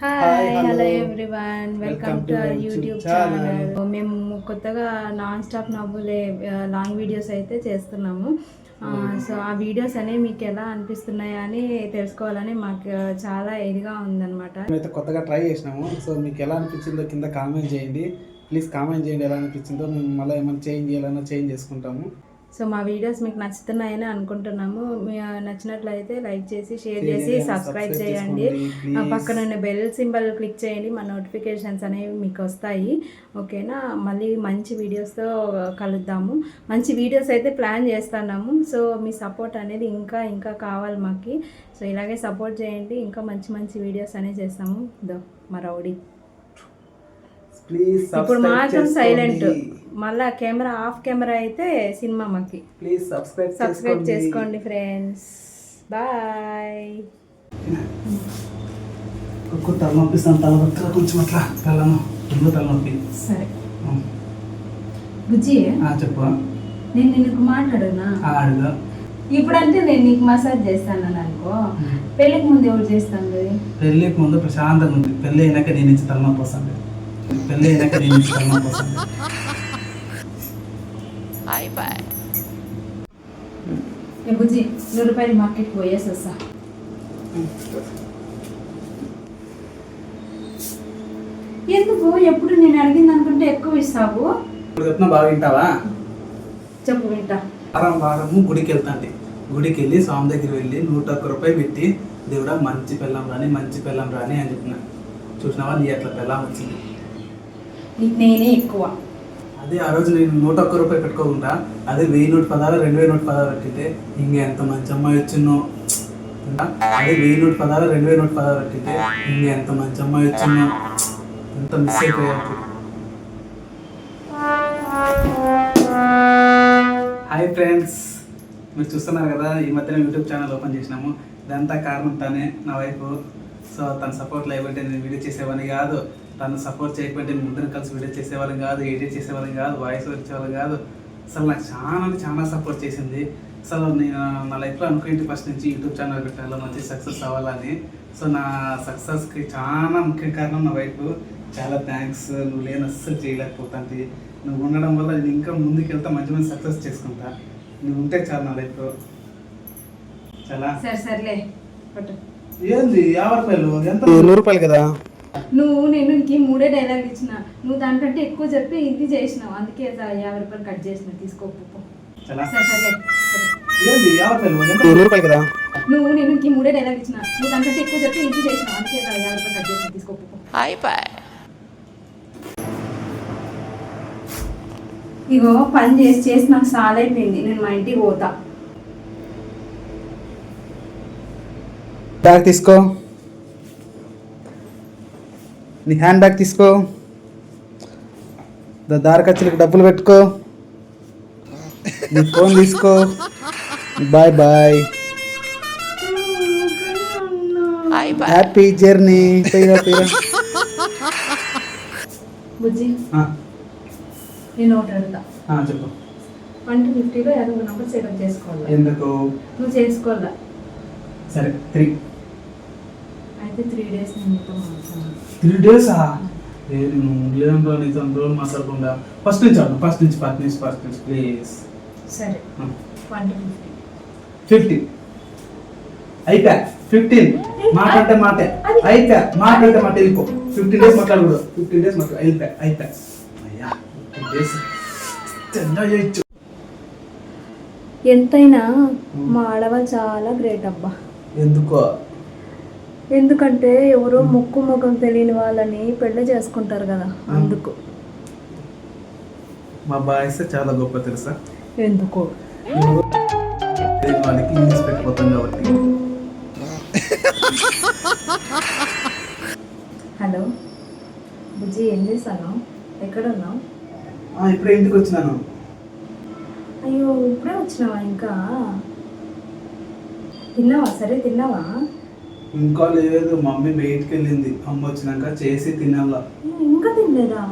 Hi. Hello everyone welcome to our YouTube channel మేము కొత్తగా non stop నవ్వులే long videos అయితే చేస్తున్నాము. సో ఆ వీడియోస్ అనేవి మీకు ఎలా అనిపిస్తున్నాయి అని తెలుసుకోవాలని మాకు చాలా ఇదిగా ఉందన్నమాట. మేమైతే కొత్తగా ట్రై చేసినాము. సో మీకు ఎలా అనిపించిందో కింద కామెంట్ చేయండి. ప్లీజ్ కామెంట్ చేయండి ఎలా అనిపించిందో. మేము మళ్ళీ ఏమైనా చేంజ్ చేయాలన్నా చేంజ్ చేసుకుంటాము. సో మా వీడియోస్ మీకు నచ్చుతున్నాయని అనుకుంటున్నాము. మీ నచ్చినట్లయితే లైక్ చేసి షేర్ చేసి సబ్స్క్రైబ్ చేయండి. పక్కన ఉన్న బెల్ సింబల్ క్లిక్ చేయండి మా నోటిఫికేషన్స్ అనేవి మీకు వస్తాయి. ఓకేనా? మళ్ళీ మంచి వీడియోస్తో కలుద్దాము. మంచి వీడియోస్ అయితే ప్లాన్ చేస్తున్నాము. సో మీ సపోర్ట్ అనేది ఇంకా ఇంకా కావాలి మాకు. సో ఇలాగే సపోర్ట్ చేయండి. ఇంకా మంచి మంచి వీడియోస్ అనేవి చేస్తాము. దో మా రౌడీ. ప్లీజ్ ఇప్పుడు మాత్రం సైలెంట్ మళ్ళా కెమెరా ఆఫ్ కెమెరా అయితే సినిమా మాకి. ప్లీజ్ సబ్స్క్రైబ్ సబ్స్క్రైబ్ చేసుకోండి. ఫ్రెండ్స్ బాయ్ ఒక్క తలనొప్పిస్తాను తలనొప్పిగా కొంచెం అట్లా తలను రెండు తలనొప్పి సరే. బుజ్జి? చెప్పు. నేను నిన్ను మాట్లాడునా అడుగు. ఇప్పుడంటే నేను నీకు మసాజ్ చేస్తాను అనుకో. పెళ్ళికి ముందు ఎవరు చేస్తాను పెళ్ళికి ముందు ప్రశాంతంగా ఉంది. పెళ్ళి అయినాక నేను ఇచ్చి తలనొప్పి వస్తుంది. బుజ్జి నూరు రూపాయలు మార్కెట్ పోయేసి వస్తా. ఎందుకు? ఎప్పుడు నేను అడిగింది అనుకుంటే ఎక్కువ ఇస్తావు. చెప్తున్నా బాగా వింటావా? చెప్పు వింటా. వారం వారము గుడికి వెళ్తాంటి గుడికి వెళ్ళి స్వామి దగ్గర వెళ్ళి నూట ఒక్క రూపాయి పెట్టి దేవుడా మంచి పెళ్ళం రాని మంచి పెళ్ళం రాని అని చెప్పిన. చూసినావా? నీ అట్లా పెళ్ళం వచ్చింది. నేనే ఎక్కువ. అదే ఆ రోజు నేను నూట ఒక్క రూపాయి పెట్టుకోకుండా అదే వెయ్యి నూట పదాలు రెండు వేల నూట పదాలు పెట్టితే ఇంకా ఎంత మంచి అమ్మాయి వచ్చిందో. అదే వెయ్యి నూట పదాలు రెండు వేల నూట పదాలు పెట్టితే ఇంకా ఎంత మంచి అమ్మాయి వచ్చిందో. ఎంత మిస్ అయిపోయారు హాయ్ ఫ్రెండ్స్ మీరు చూస్తున్నారు కదా ఈ మధ్యన యూట్యూబ్ ఛానల్ ఓపెన్ చేసినాము. ఇదంతా కారణం తనే నా వైపు. సో తన సపోర్ట్ లేకపోతే నేను వీడియో చేసేవని కాదు. తను సపోర్ట్ చేయకపోతే నేను కలిసి వీడియో చేసేవాళ్ళం కాదు ఎడిట్ చేసేవాళ్ళం కాదు వాయిస్ వచ్చేవాళ్ళం కాదు. అసలు నాకు చాలా అంటే చాలా సపోర్ట్ చేసింది. అసలు నేను నా లైఫ్లో అనుకుంటే ఫస్ట్ నుంచి యూట్యూబ్ ఛానల్ పెట్టాలో మంచి సక్సెస్ అవ్వాలని. సో నా సక్సెస్కి చాలా ముఖ్య కారణం నా వైఫ్ చాలా థ్యాంక్స్ నువ్వు లేని అస్సలు చేయలేకపోతాంటి. నువ్వు ఉండడం వల్ల నేను ఇంకా ముందుకు వెళ్తా మంచి మంచి సక్సెస్ చేసుకుంటా. నువ్వు ఉంటే చాలు నా లైఫ్లో చాలా. సరే సర్లే. ఏంది యాభై రూపాయలు? ఎంత? నూరు రూపాయలు కదా? నువ్వు నేను నీకు మూడే డైలాగ్ ఇచ్చిన. నువ్వు దానికంటే ఎక్కువ చెప్పి ఇది చేసినావు. అందుకే యాభై రూపాయలు కట్ చేసిన. తీసుకో పో. చాలా సరే సర్లే సరే. ఏంది? యాభై రూపాయలు ఎంత? నూరు రూపాయలు కదా? నువ్వు నేను నీకు మూడే డైలాగ్ ఇచ్చిన. నువ్వు దానికంటే ఎక్కువ చెప్పి ఇది చేసినావు. అందుకే యాభై రూపాయలు కట్ చేసిన. తీసుకో పో. ఇగో పని చేసి చేసి నాకు చాలా అయిపోయింది నేను మా ఇంటికి పోతా. బ్యాగ్ తీసుకో. నీ హ్యాండ్ బ్యాగ్ తీసుకో. దా- దారి ఖర్చులకు డబ్బులు పెట్టుకో. నీ ఫోన్ తీసుకో. బాయ్ బాయ్ హ్యాపీ జర్నీ పోయిరా పోయిరా బుజ్జి ఆ, నేను ఒకటి అడుగుతా. ఆ, చెప్పు. వన్ టు ఫిఫ్టీలో ఏదో నెంబర్ సెలెక్ట్ చేసుకోవాలి? ఎందుకు? నువ్వు చేసుకోవాలా? సరే త్రీ త్రీ డేస్ నేను లేదంటే నీతో రోజులు మాట్లాడకుండా ఫస్ట్ నుంచి ఆడు ఫస్ట్ నుంచి ఫస్ట్ నుంచి ఫస్ట్ నుంచి ప్లీజ్ సరే. వన్ టు ఫిఫ్టీ ఫిఫ్టీ అయిపోయా? ఫిఫ్టీన్ మాట. అంటే మాటే అయిపోయా? మాట అంటే మాట. వెళ్ళిపో ఫిఫ్టీన్ డేస్ మాట్లాడకూడదు. ఫిఫ్టీన్ డేస్ మాట్లాడు. అయిపోయా? అయిపోయా. అయ్యా ఫిఫ్టీన్ డేస్ ఎంజాయ్ చేయొచ్చు ఎంతైనా మా ఆడవాళ్ళు చాలా గ్రేట్ అబ్బా. ఎందుకో? ఎందుకంటే ఎవరో ముక్కు ముఖం తెలియని వాళ్ళని పెళ్ళి చేసుకుంటారు కదా అందుకు. మా బాయ్స్ చాలా గొప్ప తెలుసా? ఎందుకు? వాళ్ళకి పెట్టిపోతాం కాబట్టి. హలో బుజ్జి ఏం చేశాను ఎక్కడ ఉన్నావు ఆ, ఇప్పుడే ఇంటికి వచ్చినాను. అయ్యో ఇప్పుడే వచ్చినావా ఇంకా? తిన్నావా? సరే తిన్నావా? ఇంకా లేదు మమ్మీ బయటికి వెళ్ళింది అమ్మ వచ్చినాక చేసి తినాలా. ఇంకా తినలేదా.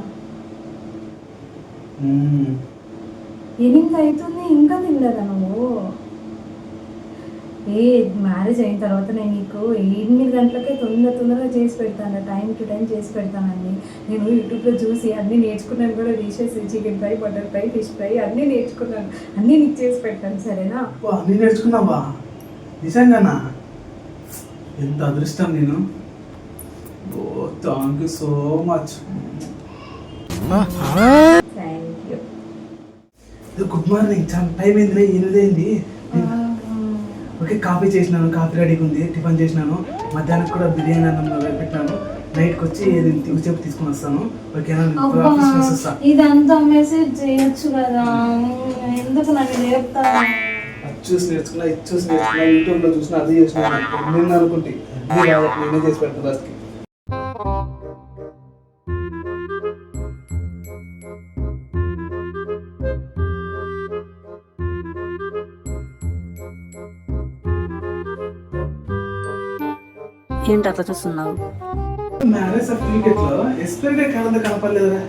ఎనిమిది అవుతుంది ఇంకా తినలేదా నువ్వు? ఏ మ్యారేజ్ అయిన తర్వాత నేను నీకు ఎనిమిది గంటలకే తొందర తొందరగా చేసి పెడతాను. టైం టు టైం చేసి పెడతానండి నేను యూట్యూబ్లో చూసి అన్నీ నేర్చుకున్నాను కూడా dishes chicken fry butter fry fish fry అన్నీ నేర్చుకున్నాను. అన్నీ నీకు చేసి పెడతాను సరేనా? వా నేను నేర్చుకున్నావా? నిజంగానా? ఎంత అదృష్టం నేను? ఓ thank you so much good morning చాలా టైం అయింది ఎనిమిది అయింది ఓకే కాఫీ చేసినాను కాఫీ రెడీగా ఉంది టిఫిన్ చేసినాను. మధ్యాహ్నం కూడా బిర్యానీ అన్నం పెట్టినాను. నైట్కి వచ్చి చెప్పి తీసుకొని వస్తాను. ఓకేనా? ఇదంతా మెసేజ్ చేయొచ్చు కదా. ఎందుకు నన్ను చెప్తా అది చూసి నేర్చుకున్నా ఇది చూసి నేర్చుకున్నా యూట్యూబ్లో చూసిన అది చేసిన నేను అనుకుంటే నేనే చేసి పెడతాను రాజుకి ఏంటి అట్లా చూస్తున్నావు? మ్యారేజ్ సర్టిఫికేట్లో ఎక్స్పైరీ డేట్ కాలంలో కనపడలేదురా.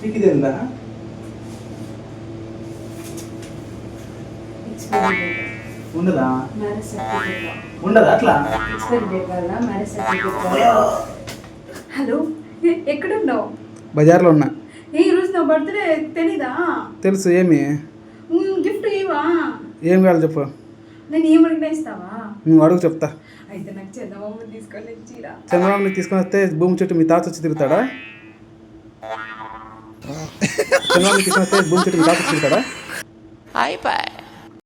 నీకు ఇది ఉందా ఉండదా? ఉండదా అట్లా? హలో? ఎక్కడున్నావు? బజార్లో ఉన్నా. ఏ ఈరోజు నా బర్త్డే తెలీదా? తెలుసు ఏమి? గిఫ్ట్ ఇవా ఏం కావాలి చెప్పు. నేను ఏమడిగినా ఇస్తావా? నువ్వు అడుగు చెప్తా. అయితే నాకు చందమామ తీసుకొని చీరా చంద్రబాబుని తీసుకొని వస్తే భూమి చుట్టూ మీ తాత వచ్చి తిరుగుతాడా? చంద్రబాబుని తీసుకొని వస్తే భూమి చుట్టూ మీ తాత వచ్చి తిరుగుతాడా?